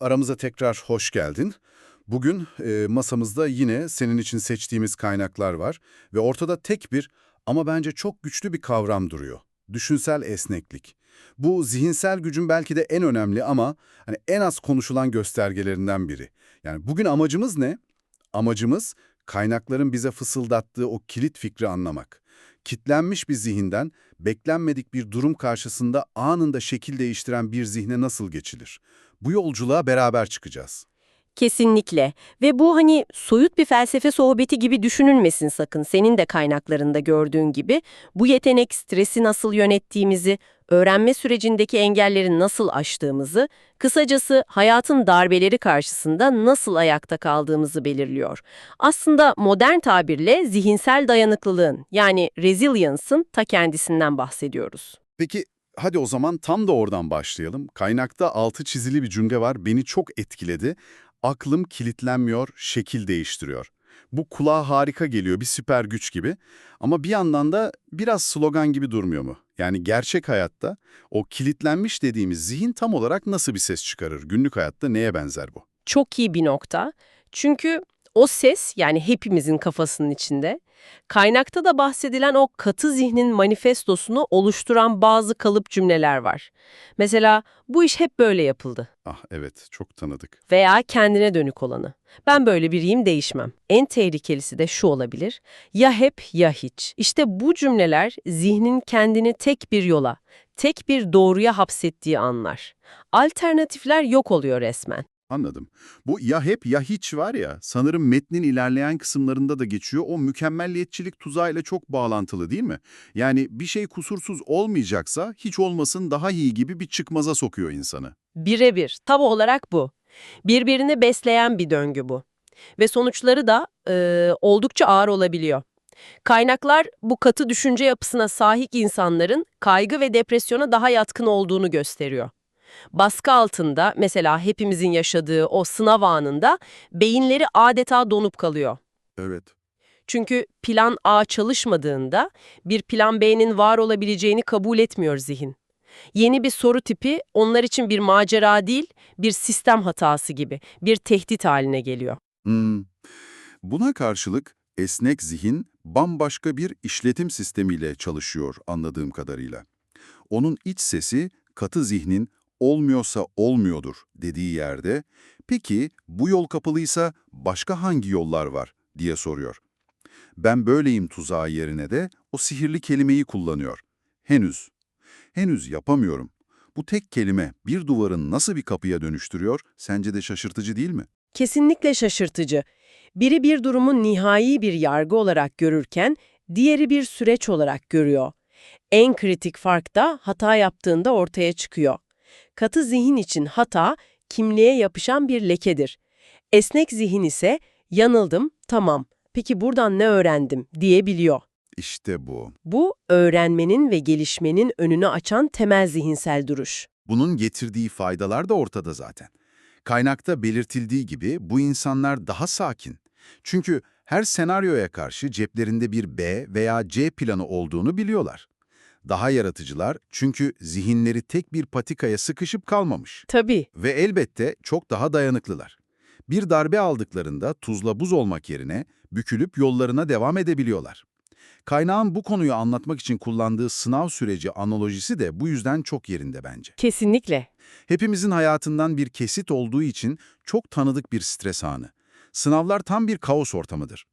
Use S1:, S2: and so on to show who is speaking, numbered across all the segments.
S1: aramıza tekrar hoş geldin. Bugün e, masamızda yine senin için seçtiğimiz kaynaklar var ve ortada tek bir ama bence çok güçlü bir kavram duruyor. Düşünsel esneklik. Bu zihinsel gücün belki de en önemli ama hani en az konuşulan göstergelerinden biri. Yani bugün amacımız ne? Amacımız kaynakların bize fısıldattığı o kilit fikri anlamak. Kitlenmiş bir zihinden beklenmedik bir durum karşısında anında şekil değiştiren bir zihne nasıl geçilir? Bu yolculuğa beraber çıkacağız.
S2: Kesinlikle. Ve bu hani soyut bir felsefe sohbeti gibi düşünülmesin sakın. Senin de kaynaklarında gördüğün gibi bu yetenek stresi nasıl yönettiğimizi, öğrenme sürecindeki engelleri nasıl aştığımızı, kısacası hayatın darbeleri karşısında nasıl ayakta kaldığımızı belirliyor. Aslında modern tabirle zihinsel dayanıklılığın yani resilience'ın ta kendisinden bahsediyoruz.
S1: Peki hadi o zaman tam da oradan başlayalım. Kaynakta altı çizili bir cümle var, beni çok etkiledi. Aklım kilitlenmiyor, şekil değiştiriyor. Bu kulağa harika geliyor, bir süper güç gibi. Ama bir yandan da biraz slogan gibi durmuyor mu? Yani gerçek hayatta o kilitlenmiş dediğimiz zihin tam olarak nasıl bir ses çıkarır? Günlük hayatta neye benzer bu?
S2: Çok iyi bir nokta. Çünkü o ses yani hepimizin kafasının içinde kaynakta da bahsedilen o katı zihnin manifestosunu oluşturan bazı kalıp cümleler var. Mesela bu iş hep böyle yapıldı
S1: Ah evet, çok tanıdık.
S2: veya kendine dönük olanı. Ben böyle biriyim değişmem. En tehlikelisi de şu olabilir. Ya hep ya hiç. İşte bu cümleler zihnin kendini tek bir yola, tek bir doğruya hapsettiği anlar. Alternatifler yok oluyor resmen.
S1: Anladım. Bu ya hep ya hiç var ya, sanırım metnin ilerleyen kısımlarında da geçiyor. O mükemmelliyetçilik tuzağıyla çok bağlantılı değil mi? Yani bir şey kusursuz olmayacaksa hiç olmasın daha iyi gibi bir çıkmaza sokuyor insanı.
S2: Birebir, tam olarak bu. Birbirini besleyen bir döngü bu. Ve sonuçları da e, oldukça ağır olabiliyor. Kaynaklar bu katı düşünce yapısına sahip insanların kaygı ve depresyona daha yatkın olduğunu gösteriyor. Baskı altında mesela hepimizin yaşadığı o sınav anında beyinleri adeta donup kalıyor.
S1: Evet.
S2: Çünkü plan A çalışmadığında bir plan B'nin var olabileceğini kabul etmiyor zihin. Yeni bir soru tipi onlar için bir macera değil, bir sistem hatası gibi, bir tehdit haline geliyor.
S1: Hmm. Buna karşılık esnek zihin bambaşka bir işletim sistemiyle çalışıyor anladığım kadarıyla. Onun iç sesi katı zihnin olmuyorsa olmuyordur dediği yerde, peki bu yol kapalıysa başka hangi yollar var diye soruyor. Ben böyleyim tuzağı yerine de o sihirli kelimeyi kullanıyor. Henüz. Henüz yapamıyorum. Bu tek kelime bir duvarın nasıl bir kapıya dönüştürüyor sence de şaşırtıcı değil mi?
S2: Kesinlikle şaşırtıcı. Biri bir durumu nihai bir yargı olarak görürken, diğeri bir süreç olarak görüyor. En kritik fark da hata yaptığında ortaya çıkıyor. Katı zihin için hata, kimliğe yapışan bir lekedir. Esnek zihin ise, yanıldım, tamam, peki buradan ne öğrendim diyebiliyor.
S1: İşte bu.
S2: Bu, öğrenmenin ve gelişmenin önünü açan temel zihinsel duruş.
S1: Bunun getirdiği faydalar da ortada zaten. Kaynakta belirtildiği gibi bu insanlar daha sakin. Çünkü her senaryoya karşı ceplerinde bir B veya C planı olduğunu biliyorlar. Daha yaratıcılar çünkü zihinleri tek bir patikaya sıkışıp kalmamış.
S2: Tabii,
S1: Ve elbette çok daha dayanıklılar. Bir darbe aldıklarında tuzla buz olmak yerine bükülüp yollarına devam edebiliyorlar. Kaynağın bu konuyu anlatmak için kullandığı sınav süreci analojisi de bu yüzden çok yerinde bence.
S2: kesinlikle.
S1: Hepimizin hayatından bir kesit olduğu için çok tanıdık bir stres anı. Sınavlar tam bir kaos ortamıdır.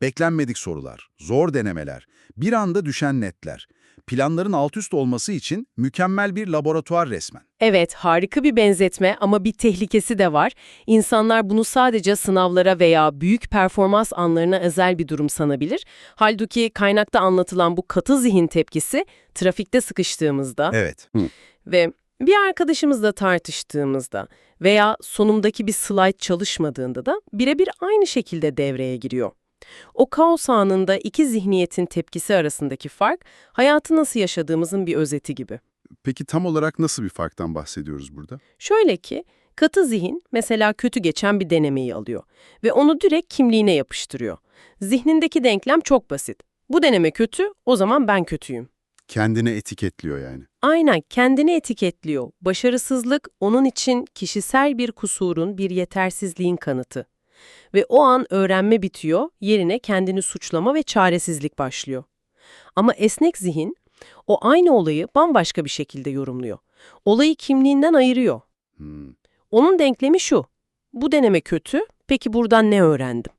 S1: Beklenmedik sorular, zor denemeler, bir anda düşen netler. Planların alt üst olması için mükemmel bir laboratuvar resmen.
S2: Evet, harika bir benzetme ama bir tehlikesi de var. İnsanlar bunu sadece sınavlara veya büyük performans anlarına özel bir durum sanabilir. Halbuki kaynakta anlatılan bu katı zihin tepkisi trafikte sıkıştığımızda
S1: Evet.
S2: ve bir arkadaşımızla tartıştığımızda veya sonumdaki bir slide çalışmadığında da birebir aynı şekilde devreye giriyor. O kaos anında iki zihniyetin tepkisi arasındaki fark, hayatı nasıl yaşadığımızın bir özeti gibi.
S1: Peki tam olarak nasıl bir farktan bahsediyoruz burada?
S2: Şöyle ki, katı zihin mesela kötü geçen bir denemeyi alıyor ve onu direkt kimliğine yapıştırıyor. Zihnindeki denklem çok basit. Bu deneme kötü, o zaman ben kötüyüm.
S1: Kendine etiketliyor yani.
S2: Aynen kendini etiketliyor. Başarısızlık onun için kişisel bir kusurun, bir yetersizliğin kanıtı. Ve o an öğrenme bitiyor, yerine kendini suçlama ve çaresizlik başlıyor. Ama esnek zihin o aynı olayı bambaşka bir şekilde yorumluyor. Olayı kimliğinden ayırıyor.
S1: Hmm.
S2: Onun denklemi şu. Bu deneme kötü, peki buradan ne öğrendim?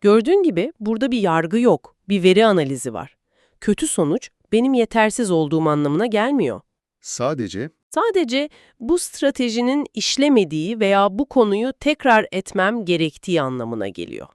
S2: Gördüğün gibi burada bir yargı yok, bir veri analizi var. Kötü sonuç benim yetersiz olduğum anlamına gelmiyor.
S1: Sadece
S2: Sadece bu stratejinin işlemediği veya bu konuyu tekrar etmem gerektiği anlamına geliyor.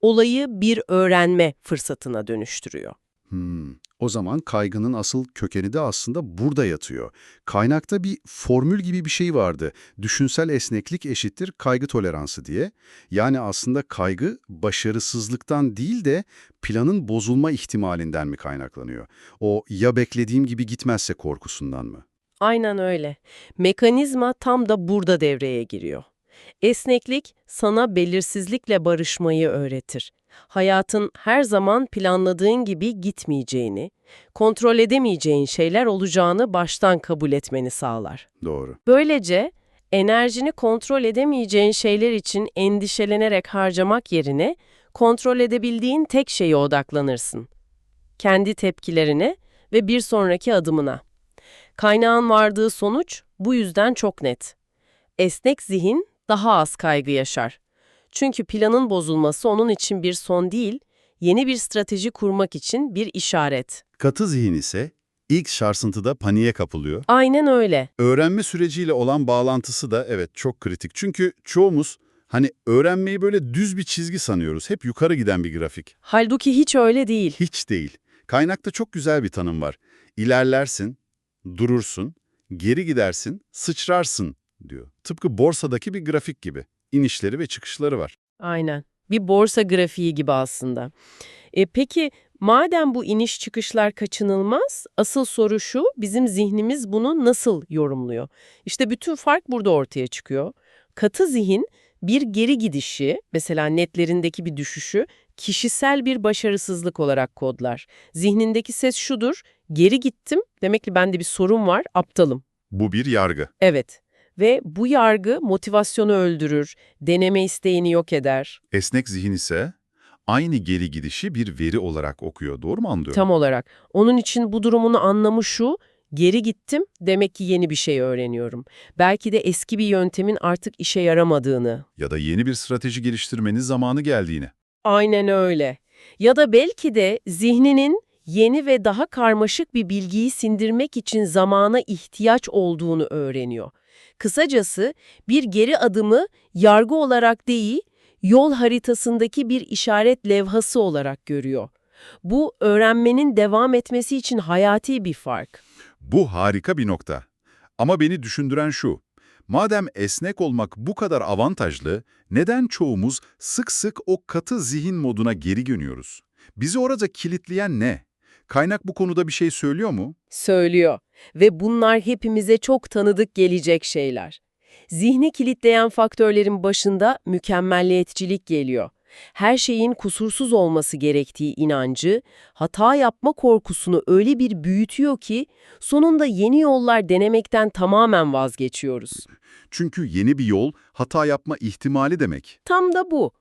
S2: Olayı bir öğrenme fırsatına dönüştürüyor.
S1: Hmm, O zaman kaygının asıl kökeni de aslında burada yatıyor. Kaynakta bir formül gibi bir şey vardı. Düşünsel esneklik eşittir kaygı toleransı diye. Yani aslında kaygı başarısızlıktan değil de planın bozulma ihtimalinden mi kaynaklanıyor? O ya beklediğim gibi gitmezse korkusundan mı?
S2: Aynen öyle. Mekanizma tam da burada devreye giriyor. Esneklik sana belirsizlikle barışmayı öğretir. Hayatın her zaman planladığın gibi gitmeyeceğini, kontrol edemeyeceğin şeyler olacağını baştan kabul etmeni sağlar.
S1: Doğru.
S2: Böylece enerjini kontrol edemeyeceğin şeyler için endişelenerek harcamak yerine kontrol edebildiğin tek şeye odaklanırsın. Kendi tepkilerine ve bir sonraki adımına. Kaynağın vardığı sonuç bu yüzden çok net. Esnek zihin daha az kaygı yaşar. Çünkü planın bozulması onun için bir son değil, yeni bir strateji kurmak için bir işaret.
S1: Katı zihin ise ilk sarsıntıda paniğe kapılıyor.
S2: Aynen öyle.
S1: Öğrenme süreciyle olan bağlantısı da evet çok kritik. Çünkü çoğumuz hani öğrenmeyi böyle düz bir çizgi sanıyoruz. Hep yukarı giden bir grafik.
S2: Halbuki hiç öyle değil.
S1: Hiç değil. Kaynakta çok güzel bir tanım var. İlerlersin, durursun, geri gidersin, sıçrarsın diyor. Tıpkı borsadaki bir grafik gibi. İnişleri ve çıkışları var.
S2: Aynen. Bir borsa grafiği gibi aslında. E, peki madem bu iniş çıkışlar kaçınılmaz, asıl soru şu, bizim zihnimiz bunu nasıl yorumluyor? İşte bütün fark burada ortaya çıkıyor. Katı zihin bir geri gidişi, mesela netlerindeki bir düşüşü, kişisel bir başarısızlık olarak kodlar. Zihnindeki ses şudur, geri gittim, demek ki bende bir sorun var, aptalım.
S1: Bu bir yargı.
S2: Evet. Ve bu yargı motivasyonu öldürür, deneme isteğini yok eder.
S1: Esnek zihin ise aynı geri gidişi bir veri olarak okuyor. Doğru mu anlıyorum?
S2: Tam olarak. Onun için bu durumun anlamı şu, geri gittim, demek ki yeni bir şey öğreniyorum. Belki de eski bir yöntemin artık işe yaramadığını.
S1: Ya da yeni bir strateji geliştirmenin zamanı geldiğini.
S2: Aynen öyle. Ya da belki de zihninin yeni ve daha karmaşık bir bilgiyi sindirmek için zamana ihtiyaç olduğunu öğreniyor. Kısacası bir geri adımı yargı olarak değil, yol haritasındaki bir işaret levhası olarak görüyor. Bu öğrenmenin devam etmesi için hayati bir fark.
S1: Bu harika bir nokta. Ama beni düşündüren şu. Madem esnek olmak bu kadar avantajlı, neden çoğumuz sık sık o katı zihin moduna geri dönüyoruz? Bizi orada kilitleyen ne? Kaynak bu konuda bir şey söylüyor mu?
S2: Söylüyor ve bunlar hepimize çok tanıdık gelecek şeyler. Zihni kilitleyen faktörlerin başında mükemmelliyetçilik geliyor. Her şeyin kusursuz olması gerektiği inancı, hata yapma korkusunu öyle bir büyütüyor ki sonunda yeni yollar denemekten tamamen vazgeçiyoruz.
S1: Çünkü yeni bir yol hata yapma ihtimali demek.
S2: Tam da bu.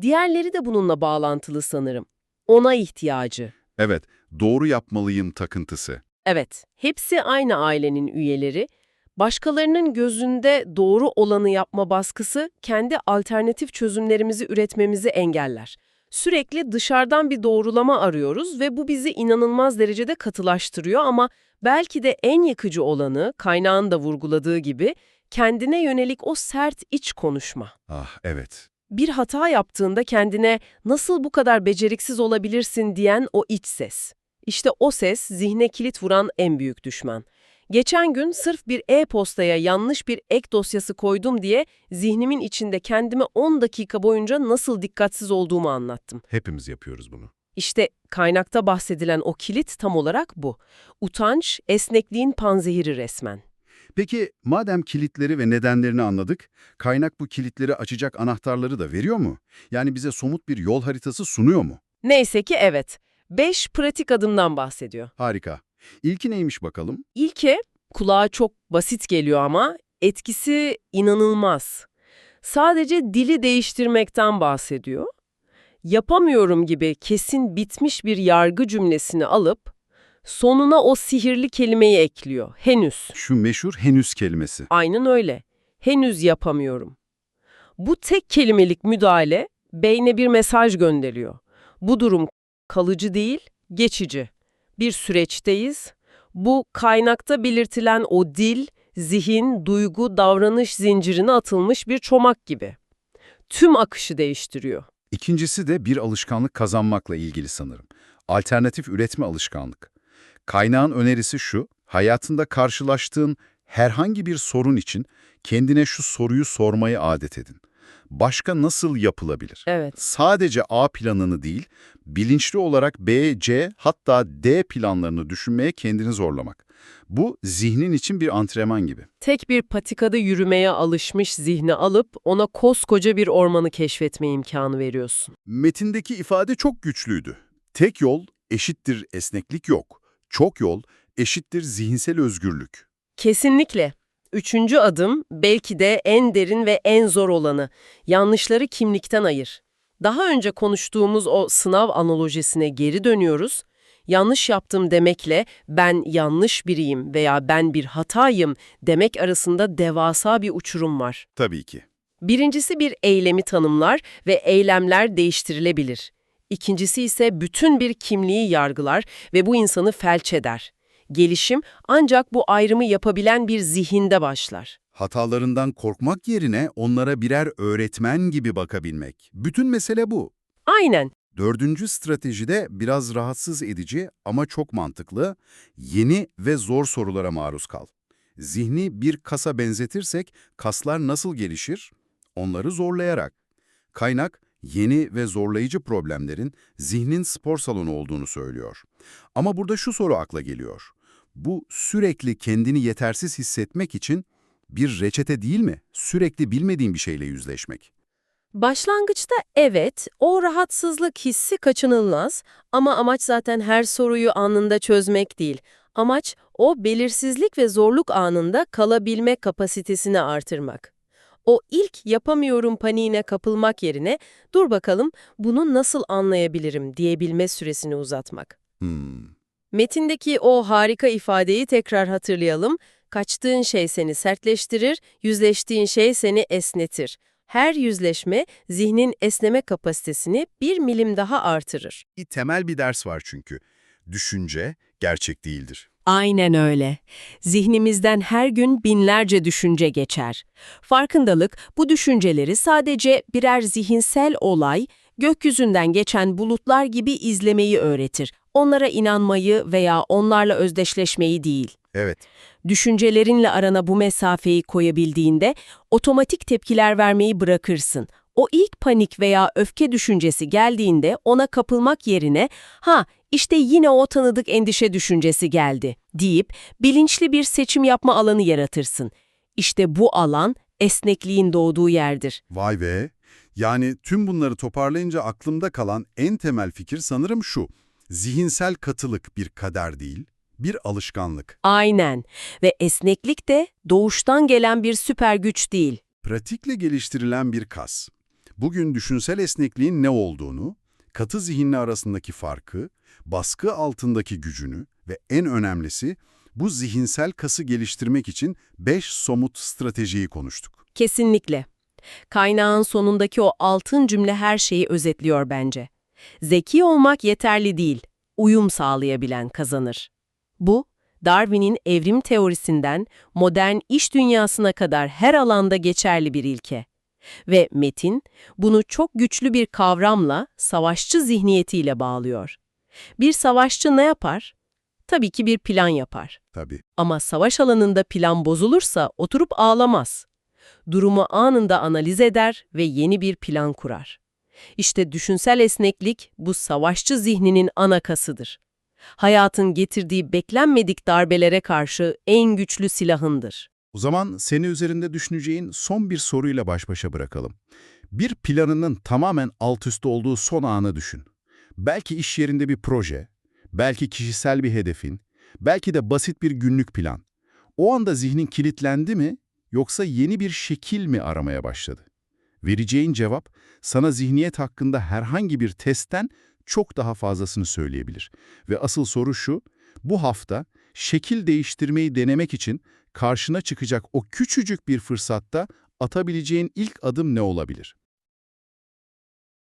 S2: Diğerleri de bununla bağlantılı sanırım. Ona ihtiyacı.
S1: Evet, doğru yapmalıyım takıntısı.
S2: Evet, hepsi aynı ailenin üyeleri. Başkalarının gözünde doğru olanı yapma baskısı kendi alternatif çözümlerimizi üretmemizi engeller. Sürekli dışarıdan bir doğrulama arıyoruz ve bu bizi inanılmaz derecede katılaştırıyor ama belki de en yakıcı olanı, kaynağın da vurguladığı gibi, kendine yönelik o sert iç konuşma.
S1: Ah evet,
S2: Bir hata yaptığında kendine nasıl bu kadar beceriksiz olabilirsin diyen o iç ses. İşte o ses zihne kilit vuran en büyük düşman. Geçen gün sırf bir e-postaya yanlış bir ek dosyası koydum diye zihnimin içinde kendime 10 dakika boyunca nasıl dikkatsiz olduğumu anlattım.
S1: hepimiz yapıyoruz bunu.
S2: İşte kaynakta bahsedilen o kilit tam olarak bu. Utanç, esnekliğin panzehiri resmen.
S1: Peki madem kilitleri ve nedenlerini anladık, kaynak bu kilitleri açacak anahtarları da veriyor mu? Yani bize somut bir yol haritası sunuyor mu?
S2: Neyse ki evet. 5 pratik adımdan bahsediyor.
S1: Harika.
S3: İlki neymiş bakalım?
S4: İlke kulağa çok basit geliyor ama etkisi inanılmaz. Sadece dili değiştirmekten bahsediyor. Yapamıyorum gibi kesin bitmiş bir yargı cümlesini alıp sonuna o sihirli kelimeyi ekliyor. Henüz.
S3: Şu meşhur henüz kelimesi.
S4: Aynen öyle. Henüz yapamıyorum. Bu tek kelimelik müdahale beyne bir mesaj gönderiyor. Bu durum kalıcı değil, geçici. Bir süreçteyiz. Bu kaynakta belirtilen o dil, zihin, duygu, davranış zincirine atılmış bir çomak gibi. Tüm akışı değiştiriyor.
S3: İkincisi de bir alışkanlık kazanmakla ilgili sanırım. Alternatif üretme alışkanlık. Kaynağın önerisi şu, hayatında karşılaştığın herhangi bir sorun için kendine şu soruyu sormayı adet edin. Başka nasıl yapılabilir?
S4: Evet.
S3: Sadece A planını değil, bilinçli olarak B, C hatta D planlarını düşünmeye kendini zorlamak. Bu zihnin için bir antrenman gibi.
S4: Tek bir patikada yürümeye alışmış zihni alıp ona koskoca bir ormanı keşfetme imkanı veriyorsun.
S1: Metindeki ifade çok güçlüydü. Tek yol eşittir esneklik yok. Çok yol eşittir zihinsel özgürlük.
S4: Kesinlikle. Üçüncü adım belki de en derin ve en zor olanı. Yanlışları kimlikten ayır. Daha önce konuştuğumuz o sınav analojisine geri dönüyoruz. Yanlış yaptım demekle ben yanlış biriyim veya ben bir hatayım demek arasında devasa bir uçurum var.
S1: Tabii ki.
S4: Birincisi bir eylemi tanımlar ve eylemler değiştirilebilir. İkincisi ise bütün bir kimliği yargılar ve bu insanı felç eder. Gelişim ancak bu ayrımı yapabilen bir zihinde başlar.
S1: Hatalarından korkmak yerine onlara birer öğretmen gibi bakabilmek. Bütün mesele bu.
S4: Aynen.
S1: Dördüncü stratejide biraz rahatsız edici ama çok mantıklı, yeni ve zor sorulara maruz kal. Zihni bir kasa benzetirsek kaslar nasıl gelişir? Onları zorlayarak. Kaynak, yeni ve zorlayıcı problemlerin zihnin spor salonu olduğunu söylüyor. Ama burada şu soru akla geliyor. Bu sürekli kendini yetersiz hissetmek için bir reçete değil mi? Sürekli bilmediğin bir şeyle yüzleşmek.
S2: Başlangıçta evet, o rahatsızlık hissi kaçınılmaz ama amaç zaten her soruyu anında çözmek değil. Amaç o belirsizlik ve zorluk anında kalabilme kapasitesini artırmak. O ilk yapamıyorum paniğine kapılmak yerine dur bakalım bunu nasıl anlayabilirim diyebilme süresini uzatmak.
S1: Hmm.
S2: Metindeki o harika ifadeyi tekrar hatırlayalım. Kaçtığın şey seni sertleştirir, yüzleştiğin şey seni esnetir. Her yüzleşme zihnin esneme kapasitesini bir milim daha artırır.
S1: Temel bir ders var çünkü. Düşünce gerçek değildir.
S2: Aynen öyle. Zihnimizden her gün binlerce düşünce geçer. Farkındalık bu düşünceleri sadece birer zihinsel olay, gökyüzünden geçen bulutlar gibi izlemeyi öğretir. Onlara inanmayı veya onlarla özdeşleşmeyi değil.
S1: Evet.
S2: Düşüncelerinle arana bu mesafeyi koyabildiğinde otomatik tepkiler vermeyi bırakırsın. O ilk panik veya öfke düşüncesi geldiğinde ona kapılmak yerine ha işte yine o tanıdık endişe düşüncesi geldi deyip bilinçli bir seçim yapma alanı yaratırsın. İşte bu alan esnekliğin doğduğu yerdir.
S1: Vay be. Yani tüm bunları toparlayınca aklımda kalan en temel fikir sanırım şu. Zihinsel katılık bir kader değil, bir alışkanlık.
S2: Aynen ve esneklik de doğuştan gelen bir süper güç değil.
S1: Pratikle geliştirilen bir kas. Bugün düşünsel esnekliğin ne olduğunu, katı zihinle arasındaki farkı, baskı altındaki gücünü ve en önemlisi bu zihinsel kası geliştirmek için 5 somut stratejiyi konuştuk.
S2: Kesinlikle. Kaynağın sonundaki o altın cümle her şeyi özetliyor bence. Zeki olmak yeterli değil, uyum sağlayabilen kazanır. Bu, Darwin'in evrim teorisinden modern iş dünyasına kadar her alanda geçerli bir ilke. Ve Metin, bunu çok güçlü bir kavramla, savaşçı zihniyetiyle bağlıyor. Bir savaşçı ne yapar? Tabii ki bir plan yapar.
S1: Tabii.
S2: Ama savaş alanında plan bozulursa oturup ağlamaz. Durumu anında analiz eder ve yeni bir plan kurar. İşte düşünsel esneklik bu savaşçı zihninin ana kasıdır. Hayatın getirdiği beklenmedik darbelere karşı en güçlü silahındır.
S1: O zaman seni üzerinde düşüneceğin son bir soruyla baş başa bırakalım. Bir planının tamamen alt üst olduğu son anı düşün. Belki iş yerinde bir proje, belki kişisel bir hedefin, Belki de basit bir günlük plan. O anda zihnin kilitlendi mi yoksa yeni bir şekil mi aramaya başladı? Vereceğin cevap sana zihniyet hakkında herhangi bir testten çok daha fazlasını söyleyebilir. Ve asıl soru şu, bu hafta şekil değiştirmeyi denemek için karşına çıkacak o küçücük bir fırsatta atabileceğin ilk adım ne olabilir?